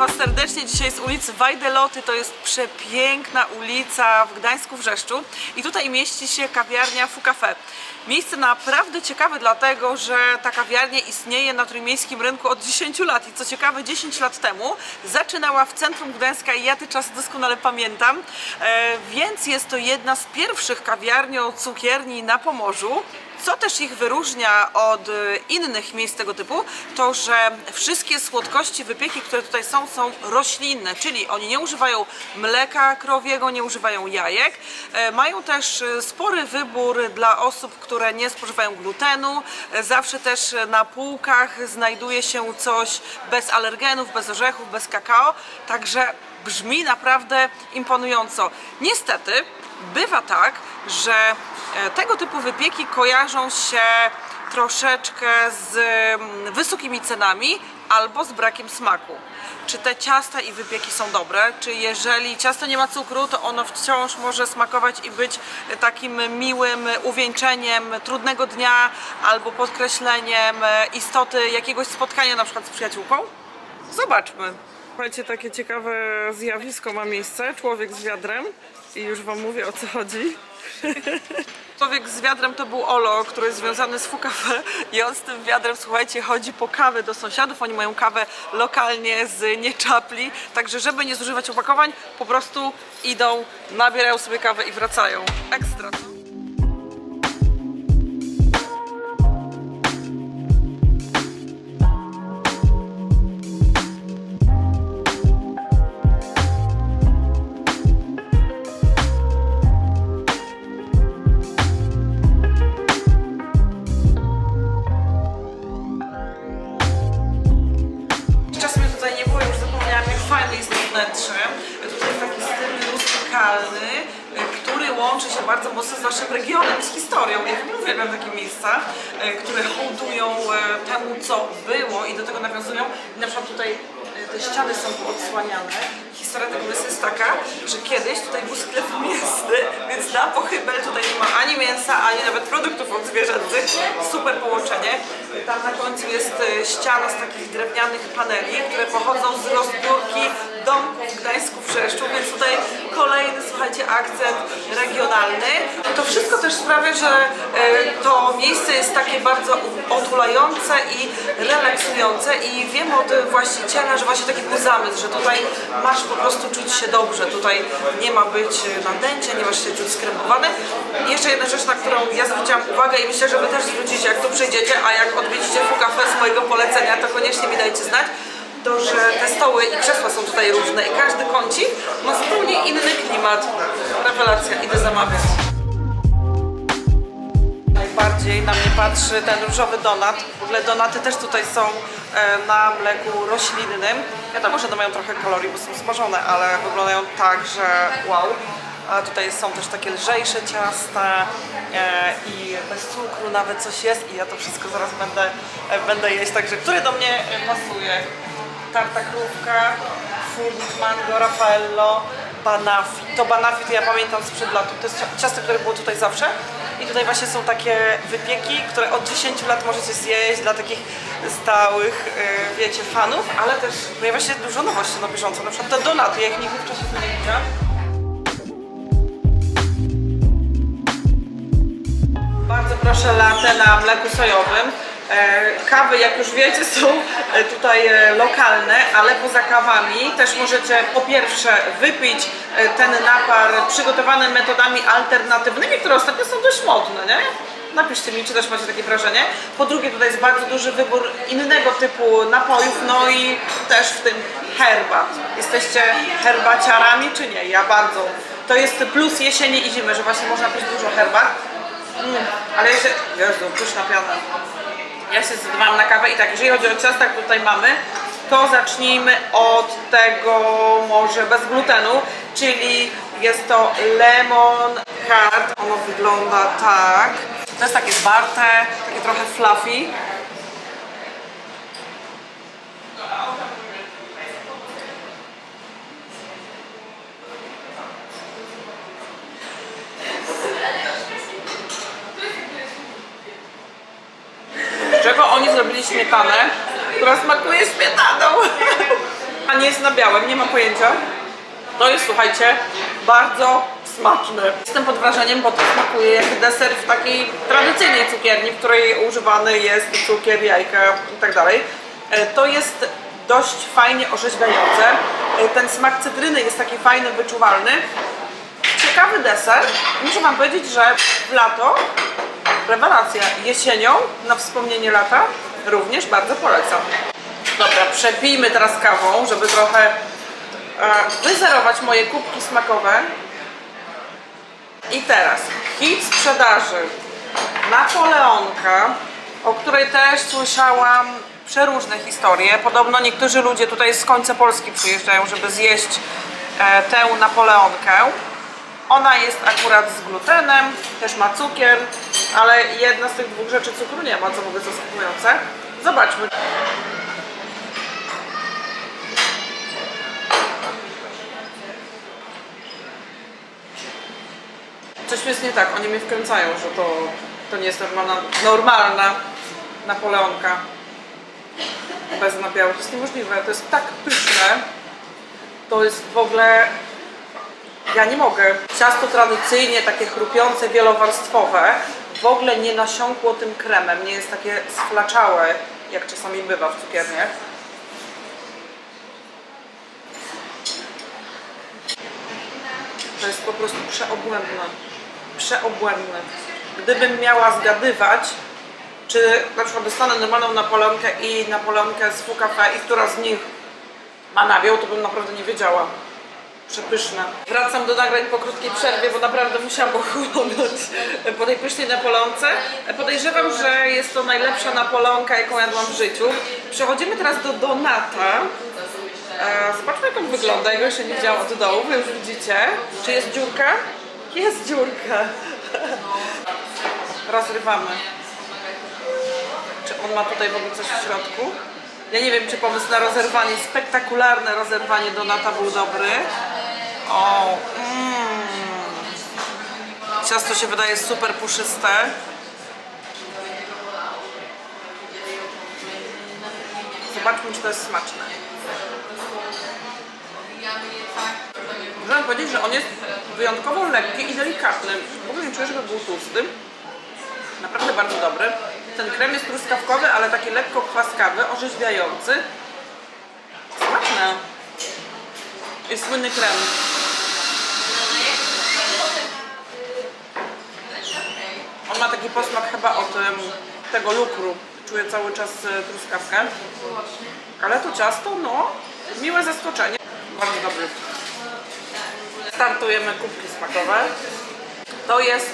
Was serdecznie dzisiaj z ulicy Wajdeloty. To jest przepiękna ulica w Gdańsku w Rzeszczu i tutaj mieści się kawiarnia Fu Cafe. Miejsce naprawdę ciekawe, dlatego że ta kawiarnia istnieje na trójmiejskim rynku od 10 lat i co ciekawe 10 lat temu zaczynała w centrum Gdańska i ja te czasy doskonale pamiętam, e, więc jest to jedna z pierwszych kawiarnio-cukierni na Pomorzu. Co też ich wyróżnia od e, innych miejsc tego typu, to że wszystkie słodkości, wypieki, które tutaj są, są roślinne, czyli oni nie używają mleka krowiego, nie używają jajek. E, Mają też e, spory wybór dla osób, które nie spożywają glutenu. E, Zawsze też na półkach znajduje się coś bez alergenów, bez orzechów, bez kakao, także brzmi naprawdę imponująco. Niestety, bywa tak, że e, tego typu wypieki kojarzą się troszeczkę z mm, wysokimi cenami albo z brakiem smaku. Czy te ciasta i wypieki są dobre? Czy jeżeli ciasto nie ma cukru, to ono wciąż może smakować i być takim miłym uwieńczeniem trudnego dnia albo podkreśleniem istoty jakiegoś spotkania na przykład z przyjaciółką? Zobaczmy. Słuchajcie, takie ciekawe zjawisko ma miejsce. Człowiek z wiadrem. I już wam mówię o co chodzi. Człowiek z wiadrem to był Olo, który jest związany z Fukafe i on z tym wiadrem, słuchajcie, chodzi po kawę do sąsiadów. Oni mają kawę lokalnie z nieczapli, także żeby nie zużywać opakowań, po prostu idą, nabierają sobie kawę i wracają. Ekstra. Naszym regionem, z historią. Ja uwielbiam takie miejsca, e, które hołdują e, temu, co było i do tego nawiązują. Na przykład tutaj e, te ściany są odsłaniane. Historia tego miejsca jest taka, że kiedyś tutaj był sklep mięsny, więc na pochybel tutaj nie ma ani mięsa, ani nawet produktów odzwierzęcych. Super połączenie. Tam na końcu jest ściana z takich drewnianych paneli, które pochodzą z rozbiórki domków w Gdańsku w Rzeszczu, więc akcent regionalny. To wszystko też sprawia, że e, to miejsce jest takie bardzo otulające i relaksujące i wiem od właściciela, że właśnie taki był zamysł, że tutaj masz po prostu czuć się dobrze, tutaj nie ma być nadęcia, nie masz się czuć skrępowany. Jeszcze jedna rzecz, na którą ja zwróciłam uwagę i myślę, że wy też zwrócicie, jak tu przyjdziecie, a jak odwiedzicie Fukafe z mojego polecenia, to koniecznie mi dajcie znać to, że te stoły i krzesła są tutaj różne i każdy kącik ma zupełnie inny klimat. Rewelacja, idę zamawiać. Najbardziej na mnie patrzy ten różowy donat. W ogóle donaty też tutaj są e, na mleku roślinnym. Wiadomo, że one mają trochę kalorii, bo są smażone, ale wyglądają tak, że wow. A tutaj są też takie lżejsze ciasta e, i bez cukru nawet coś jest i ja to wszystko zaraz będę, e, będę jeść. Także który do mnie pasuje? Tarta krówka, furnik mango, raffaello, banafi. To banafi to ja pamiętam sprzed lat. To jest cia- ciasto, które było tutaj zawsze. I tutaj właśnie są takie wypieki, które od 10 lat możecie zjeść dla takich stałych, e, wiecie, fanów, ale też pojawia się dużo nowości na bieżąco. Na przykład te donaty, ja ich nigdy wcześniej nie widziałam. Bardzo proszę latę na mleku sojowym. E, Kawy, jak już wiecie, są e, tutaj e, lokalne, ale poza kawami też możecie po pierwsze wypić ten napar przygotowany metodami alternatywnymi, które ostatnio są dość modne, nie? Napiszcie mi, czy też macie takie wrażenie. Po drugie, tutaj jest bardzo duży wybór innego typu napojów, no i też w tym herbat. Jesteście herbaciarami, czy nie? Ja bardzo. To jest plus jesieni i zimy, że właśnie można pić dużo herbat. Mm, ale się... Jezu, pyszna piana. Ja się zdecydowałam na kawę i tak, jeżeli chodzi o ciasta, które tutaj mamy, to zacznijmy od tego może bez glutenu, czyli jest to lemon curd. Ono wygląda tak. To jest takie zwarte, takie trochę fluffy. z czego oni zrobili śmietanę, która smakuje śmietaną. A nie jest na białym, nie mam pojęcia. To jest, słuchajcie, bardzo smaczne. Jestem pod wrażeniem, bo to smakuje jak deser w takiej tradycyjnej cukierni, w której używany jest cukier, jajka i tak. E, To jest dość fajnie orzeźwiające. E, Ten smak cytryny jest taki fajny, wyczuwalny. Ciekawy deser. Muszę Wam powiedzieć, że w lato rewelacja. Jesienią, na wspomnienie lata, również bardzo polecam. Dobra, przepijmy teraz kawą, żeby trochę e, wyzerować moje kubki smakowe. I teraz hit sprzedaży Napoleonka, o której też słyszałam przeróżne historie. Podobno niektórzy ludzie tutaj z końca Polski przyjeżdżają, żeby zjeść e, tę Napoleonkę. Ona jest akurat z glutenem, też ma cukier, ale jedna z tych dwóch rzeczy cukru nie ma, co w ogóle zaskakujące. Zobaczmy. Coś jest nie tak, oni mnie wkręcają, że to, to nie jest normalna, normalna Napoleonka bez nabiału. To jest niemożliwe, to jest tak pyszne. To jest w ogóle... Ja nie mogę. Ciasto tradycyjnie, takie chrupiące, wielowarstwowe, w ogóle nie nasiąkło tym kremem, nie jest takie sflaczałe, jak czasami bywa w cukierniach. To jest po prostu przeobłędne. Przeobłędne. Gdybym miała zgadywać, czy na przykład dostanę normalną Napoleonkę i Napoleonkę z Fukafe i która z nich ma nabiał, to bym naprawdę nie wiedziała. Przepyszne. Wracam do nagrań po krótkiej przerwie, bo naprawdę musiałam ochłonąć po tej pysznej Napoleonce. Podejrzewam, że jest to najlepsza Napoleonka, jaką jadłam w życiu. Przechodzimy teraz do Donata. E, Zobaczmy jak on wygląda, jego jeszcze nie widziałam od dołu, wy już widzicie. Czy jest dziurka? Jest dziurka. Rozrywamy. Czy on ma tutaj w ogóle coś w środku? Ja nie wiem, czy pomysł na rozerwanie, spektakularne rozerwanie Donata był dobry. O, mm. Ciasto się wydaje super puszyste. Zobaczmy, czy to jest smaczne. Muszę powiedzieć, że on jest wyjątkowo lekki i delikatny. W ogóle nie czuję, żeby był tłusty. Naprawdę bardzo dobry. Ten krem jest truskawkowy, ale taki lekko kwaskawy, orzeźwiający. Smaczne. Jest słynny krem. Ma taki posmak chyba od em, tego lukru. Czuję cały czas e, truskawkę. Ale to ciasto, no, miłe zaskoczenie. Bardzo dobry. Startujemy kubki smakowe. To jest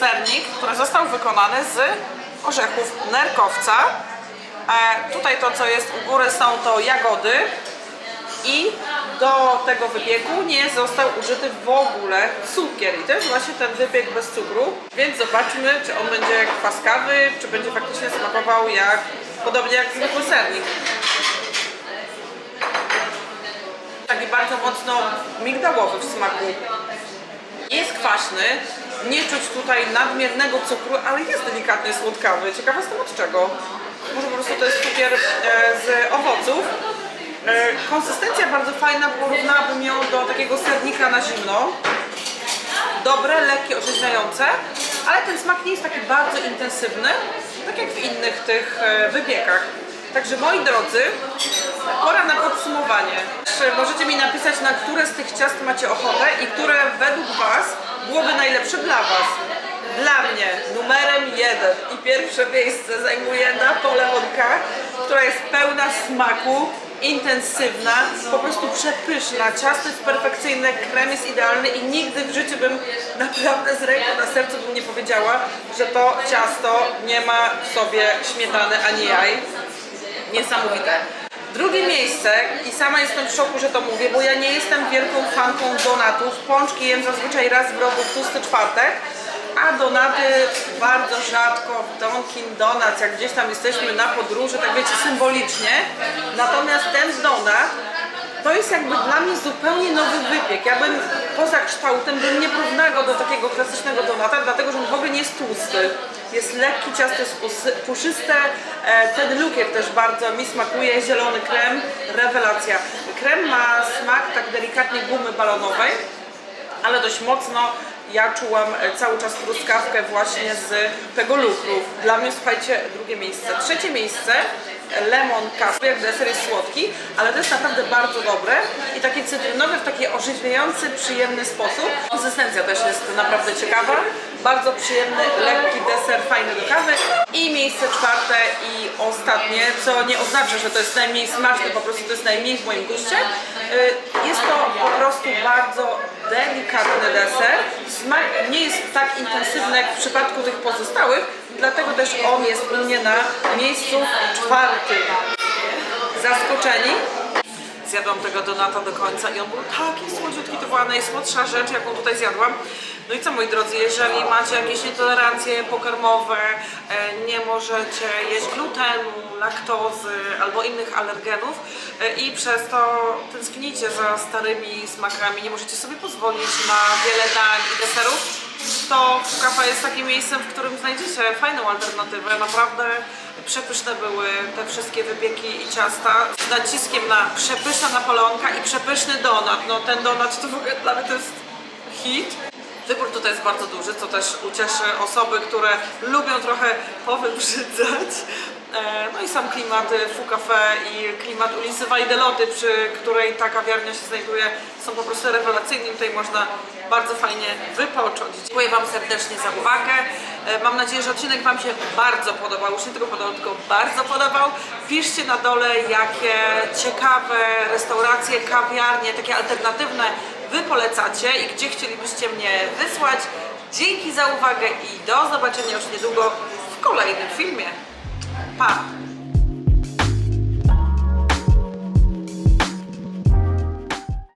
sernik, który został wykonany z orzechów nerkowca. E, tutaj to, co jest u góry, są to jagody. I do tego wypieku nie został użyty w ogóle cukier. I to jest właśnie ten wypiek bez cukru. Więc zobaczmy, czy on będzie kwaskawy, czy będzie faktycznie smakował jak, podobnie jak zwykły sernik. Taki bardzo mocno migdałowy w smaku. Jest kwaśny, nie czuć tutaj nadmiernego cukru, ale jest delikatnie słodkawy. Ciekawa jestem od czego. Może po prostu to jest cukier e, z owoców. E, konsystencja bardzo fajna, porównałabym ją do takiego sernika na zimno. Dobre, lekkie, orzeźwiające, ale ten smak nie jest taki bardzo intensywny, tak jak w innych tych e, wypiekach. Także moi drodzy, pora na podsumowanie. Możecie mi napisać, na które z tych ciast macie ochotę i które według Was byłoby najlepsze dla Was. Dla mnie numerem jeden i pierwsze miejsce zajmuje Napoleonka, która jest pełna smaku, intensywna, po prostu przepyszna. Ciasto jest perfekcyjne, krem jest idealny i nigdy w życiu bym naprawdę z ręką na sercu bym nie powiedziała, że to ciasto nie ma w sobie śmietany ani jaj niesamowite. Drugie miejsce, i sama jestem w szoku, że to mówię, bo ja nie jestem wielką fanką donatów. Pączki jem zazwyczaj raz w roku w tłusty czwartek, a donaty bardzo rzadko w Dunkin Donuts, jak gdzieś tam jesteśmy na podróży, tak wiecie, symbolicznie. Natomiast ten donat to jest jakby dla mnie zupełnie nowy wypiek. Ja bym poza kształtem był nieporównany do takiego klasycznego donata, dlatego że on w ogóle nie jest tłusty. Jest lekki, ciasto jest puszyste, e, ten lukier też bardzo mi smakuje, zielony krem, rewelacja. Krem ma smak tak delikatnie gumy balonowej, ale dość mocno ja czułam e, cały czas truskawkę właśnie z tego lukru. Dla mnie, słuchajcie, drugie miejsce. Trzecie miejsce, lemon custard, jak deser jest słodki, ale to jest naprawdę bardzo dobre i takie cytrynowe w taki orzeźwiający, przyjemny sposób. Konsystencja też jest naprawdę ciekawa. Bardzo przyjemny, lekki deser, fajny do kawy. I miejsce czwarte i ostatnie, co nie oznacza, że to jest najmniej smaczne, po prostu to jest najmniej w moim guście. Y, Jest to po prostu bardzo delikatny deser. Nie jest tak intensywny jak w przypadku tych pozostałych, dlatego też on jest u mnie na miejscu czwartym. Zaskoczeni? Zjadłam tego donata do końca i on był taki słodziutki, to była najsłodsza rzecz, jaką tutaj zjadłam. No i co moi drodzy, jeżeli macie jakieś nietolerancje pokarmowe, e, nie możecie jeść glutenu, laktozy albo innych alergenów e, i przez to tęsknicie za starymi smakami, nie możecie sobie pozwolić na wiele dań i deserów, to kafa jest takim miejscem, w którym znajdziecie fajną alternatywę. Naprawdę przepyszne były te wszystkie wypieki i ciasta z naciskiem na przepyszna napoleonka i przepyszny donat. No ten donat to w ogóle dla mnie to jest hit. Wybór tutaj jest bardzo duży, co też ucieszy osoby, które lubią trochę powybrzydzać. E, No i sam klimat Fu Cafe i klimat ulicy Wajdeloty, przy której ta kawiarnia się znajduje, są po prostu rewelacyjne. Tutaj można bardzo fajnie wypocząć. Dziękuję Wam serdecznie za uwagę. E, Mam nadzieję, że odcinek Wam się bardzo podobał. Już nie tylko podobał, tylko bardzo podobał. Piszcie na dole, jakie ciekawe restauracje, kawiarnie, takie alternatywne Wy polecacie i gdzie chcielibyście mnie wysłać. Dzięki za uwagę i do zobaczenia już niedługo w kolejnym filmie. Pa!